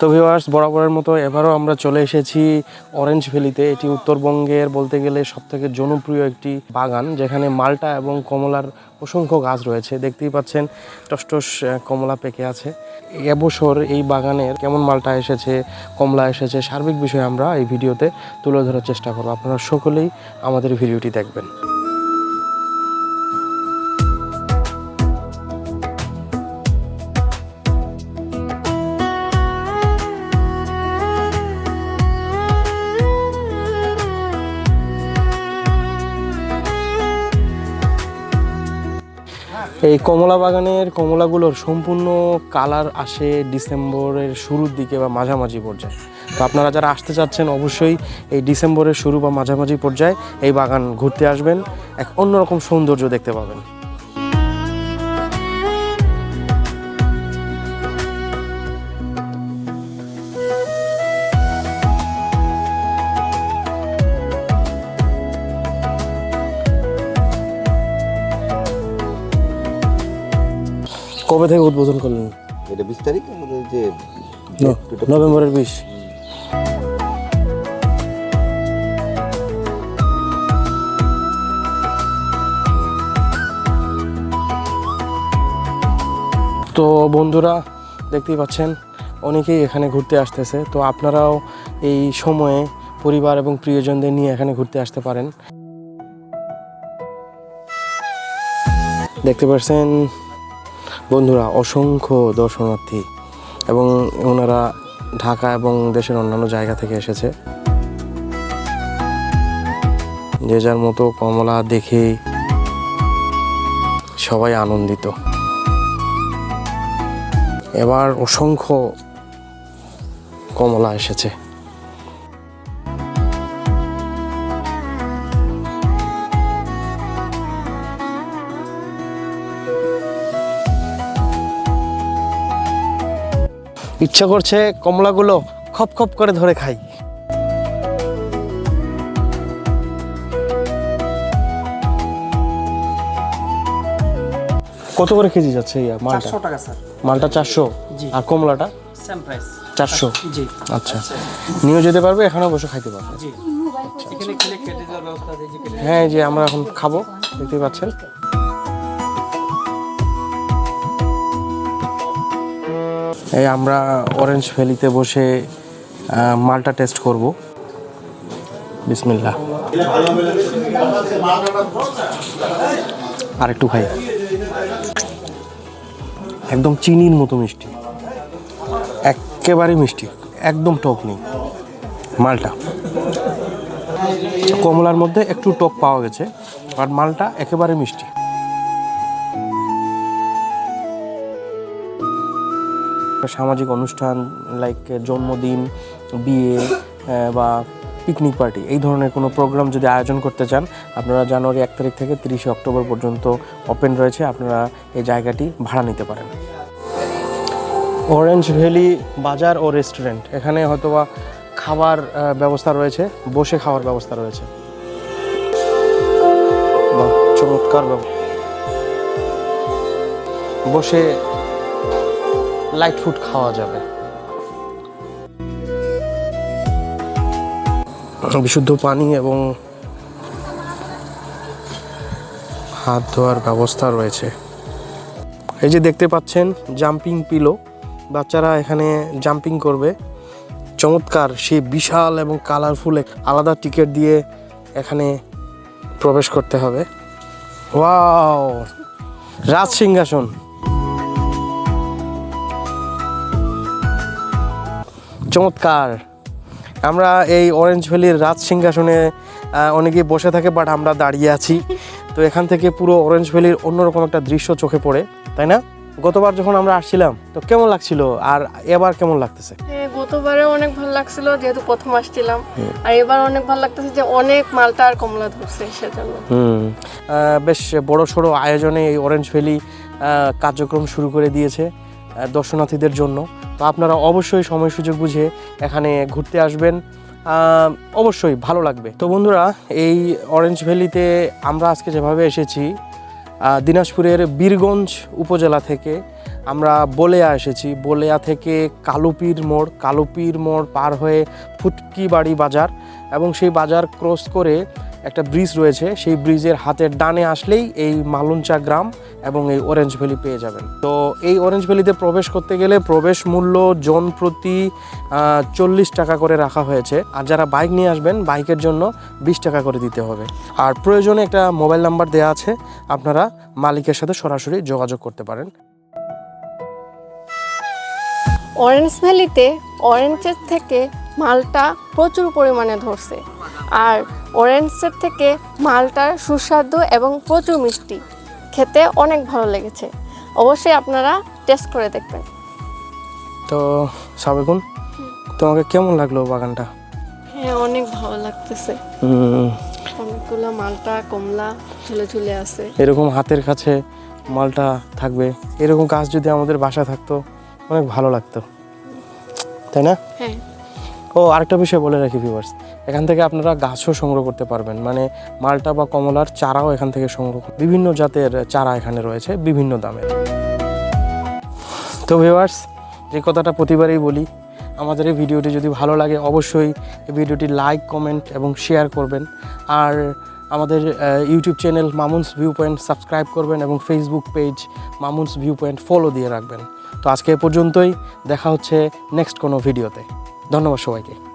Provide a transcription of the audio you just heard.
তো ভিউয়ার্স বরাবরের মতো এবারও আমরা চলে এসেছি অরেঞ্জ ভ্যালিতে এটি উত্তরবঙ্গের বলতে গেলে সবথেকে জনপ্রিয় একটি বাগান, যেখানে মালটা এবং কমলার অসংখ্য গাছ রয়েছে। দেখতেই পাচ্ছেন টসটস কমলা পেকে আছে। এবছর এই বাগানের কেমন মালটা এসেছে, কমলা এসেছে, সার্বিক বিষয়ে আমরা এই ভিডিওতে তুলে ধরার চেষ্টা করব। আপনারা সকলেই আমাদের ভিডিওটি দেখবেন। এই কমলা বাগানের কমলাগুলোর সম্পূর্ণ কালার আসে ডিসেম্বরের শুরুর দিকে বা মাঝামাঝি পর্যায়ে। তো আপনারা যারা আসতে চাচ্ছেন, অবশ্যই এই ডিসেম্বরের শুরু বা মাঝামাঝি পর্যায়ে এই বাগান ঘুরতে আসবেন। এক অন্যরকম সৌন্দর্য দেখতে পাবেন। কবে থেকে উদ্বোধন করলেন? এটা বিশ তারিখ আমাদের যে নভেম্বরের বিশ। তো বন্ধুরা দেখতেই পাচ্ছেন অনেকেই এখানে ঘুরতে আসতেছে। তো আপনারাও এই সময়ে পরিবার এবং প্রিয়জনদের নিয়ে এখানে ঘুরতে আসতে পারেন। দেখতে পাচ্ছেন বন্ধুরা, অসংখ্য দর্শনার্থী এবং ওনারা ঢাকা এবং দেশের অন্যান্য জায়গা থেকে এসেছে। যে যার মতো কমলা দেখে সবাই আনন্দিত। এবার অসংখ্য কমলা এসেছে। ইচ্ছা করছে কমলাগুলো খপ খপ করে ধরে খাই। কত করে কেজি যাচ্ছে এই মালটা? চারশো টাকা স্যার। মালটা চারশো? জি। আর কমলাটা? সেম প্রাইস চারশো? জি। আচ্ছা। নিয়েও যেতে পারবে এখানেও বসে খাইতে পারবে। জি। এখানে খেলে যাওয়ার ব্যবস্থা আছে হ্যাঁ যে আমরা এখন খাব দেখতেই পাচ্ছেন। এই আমরা অরেঞ্জ ভ্যালিতে বসে মালটা টেস্ট করব। বিসমিল্লা আর একটু খাই একদম চিনির মতো মিষ্টি। একেবারে মিষ্টি, একদম টক নেই। মালটা। কমলার মধ্যে একটু টক পাওয়া গেছে আর মালটা একেবারে মিষ্টি। সামাজিক অনুষ্ঠান লাইক জন্মদিন, বিয়ে বা পিকনিক পার্টি এই ধরনের কোনো প্রোগ্রাম যদি আয়োজন করতে চান, আপনারা জানুয়ারি এক তারিখ থেকে তিরিশে অক্টোবর পর্যন্ত ওপেন রয়েছে, আপনারা এই জায়গাটি ভাড়া নিতে পারেন। অরেঞ্জ ভ্যালি বাজার ও রেস্টুরেন্ট এখানে হয়তোবা খাবার ব্যবস্থা রয়েছে, বসে খাওয়ার ব্যবস্থা রয়েছে। চমৎকার বসে লাইট ফুড খাওয়া যাবে। বিশুদ্ধ পানি এবং হাত ধোয়ার ব্যবস্থা রয়েছে। এই যে দেখতে পাচ্ছেন, জাম্পিং পিলো। বাচ্চারা এখানে জাম্পিং করবে। চমৎকার, সেই বিশাল এবং কালারফুল আলাদা টিকিট দিয়ে এখানে প্রবেশ করতে হবে। ওয়াও! রাজ সিংহাসন। চমৎকার। আমরা এই অরেঞ্জ ভ্যালির রাজ সিংহাসনে অনেকেই বসে থাকে বাট আমরা দাঁড়িয়ে আছি। তো এখান থেকে পুরো অরেঞ্জ ভ্যালির অন্যরকম একটা দৃশ্য চোখে পড়ে তাই না? গতবার যখন আমরা আসছিলাম তো কেমন লাগছিল? আর এবার কেমন লাগতেছে? গতবারে অনেক ভালো লাগছিল যেহেতু প্রথম আসছিলাম। আর এবার অনেক ভালো লাগতেছে যে অনেক মালটা আর কমলা ধরছে সেজন্য। হুম। বেশ বড় সড়ো আয়োজনে এই অরেঞ্জ ভ্যালি কার্যক্রম শুরু করে দিয়েছে। দর্শনার্থীদের জন্য। তো আপনারা অবশ্যই সময় সুযোগ বুঝে এখানে ঘুরতে আসবেন। অবশ্যই ভালো লাগবে। তো বন্ধুরা, এই অরেঞ্জ ভ্যালিতে আমরা আজকে যেভাবে এসেছি দিনাজপুরের বীরগঞ্জ উপজেলা থেকে আমরা বলেয়া এসেছি। বলেয়া থেকে কালুপির মোড় কালুপির মোড় পার হয়ে ফুটকি বাড়ি বাজার এবং সেই বাজার ক্রস করে একটা ব্রিজ রয়েছে, সেই ব্রিজের হাতের ডানে আসলেই এই মালুঞ্চা গ্রাম এবং এই অরেঞ্জ ভ্যালি পেয়ে যাবেন। তো এই অরেঞ্জ ভ্যালিতে প্রবেশ করতে গেলে প্রবেশ মূল্য জন প্রতি চল্লিশ টাকা করে রাখা হয়েছে। আর যারা বাইক নিয়ে আসবেন, বাইকের জন্য বিশ টাকা করে দিতে হবে। আর প্রয়োজনে একটা মোবাইল নাম্বার দেওয়া আছে, আপনারা মালিকের সাথে সরাসরি যোগাযোগ করতে পারেন। অরেঞ্জ ভ্যালিতে অরেঞ্জের থেকে মালটা প্রচুর পরিমাণে ধরছে। আর অরেঞ্জের থেকে মালটার সুস্বাদু এবং প্রচুর মিষ্টি। খেতে অনেক ভালো লেগেছে। অবশ্যই আপনারা টেস্ট করে দেখবেন। তো সাবেকুন তোমাকে কেমন লাগল বাগানটা? হ্যাঁ অনেক ভালো লাগতেছে। অনেকগুলো মালটা কমলা ঝুলে ঝুলে আছে। এরকম হাতের কাছে মালটা থাকবে এরকম গাছ যদি আমাদের বাসা থাকতো অনেক ভালো লাগতো। তাই না? হ্যাঁ। ও, আরেকটা বিষয় বলে রাখি ভিউয়ার্স এখান থেকে আপনারা গাছও সংগ্রহ করতে পারবেন। মানে মালটা বা কমলার চারাও এখান থেকে সংগ্রহ বিভিন্ন জাতের চারা এখানে রয়েছে, বিভিন্ন দামের তো ভিউয়ার্স যে কথাটা প্রতিবারেই বলি, আমাদের এই ভিডিওটি যদি ভালো লাগে, অবশ্যই ভিডিওটি লাইক কমেন্ট এবং শেয়ার করবেন। আর আমাদের YouTube channel Mamun's view point subscribe করবেন এবং Facebook page Mamun's view point follow দিয়ে রাখবেন। তো আজকে এ পর্যন্তই, দেখা হচ্ছে নেক্সট কোনো ভিডিওতে ধন্যবাদ সবাইকে।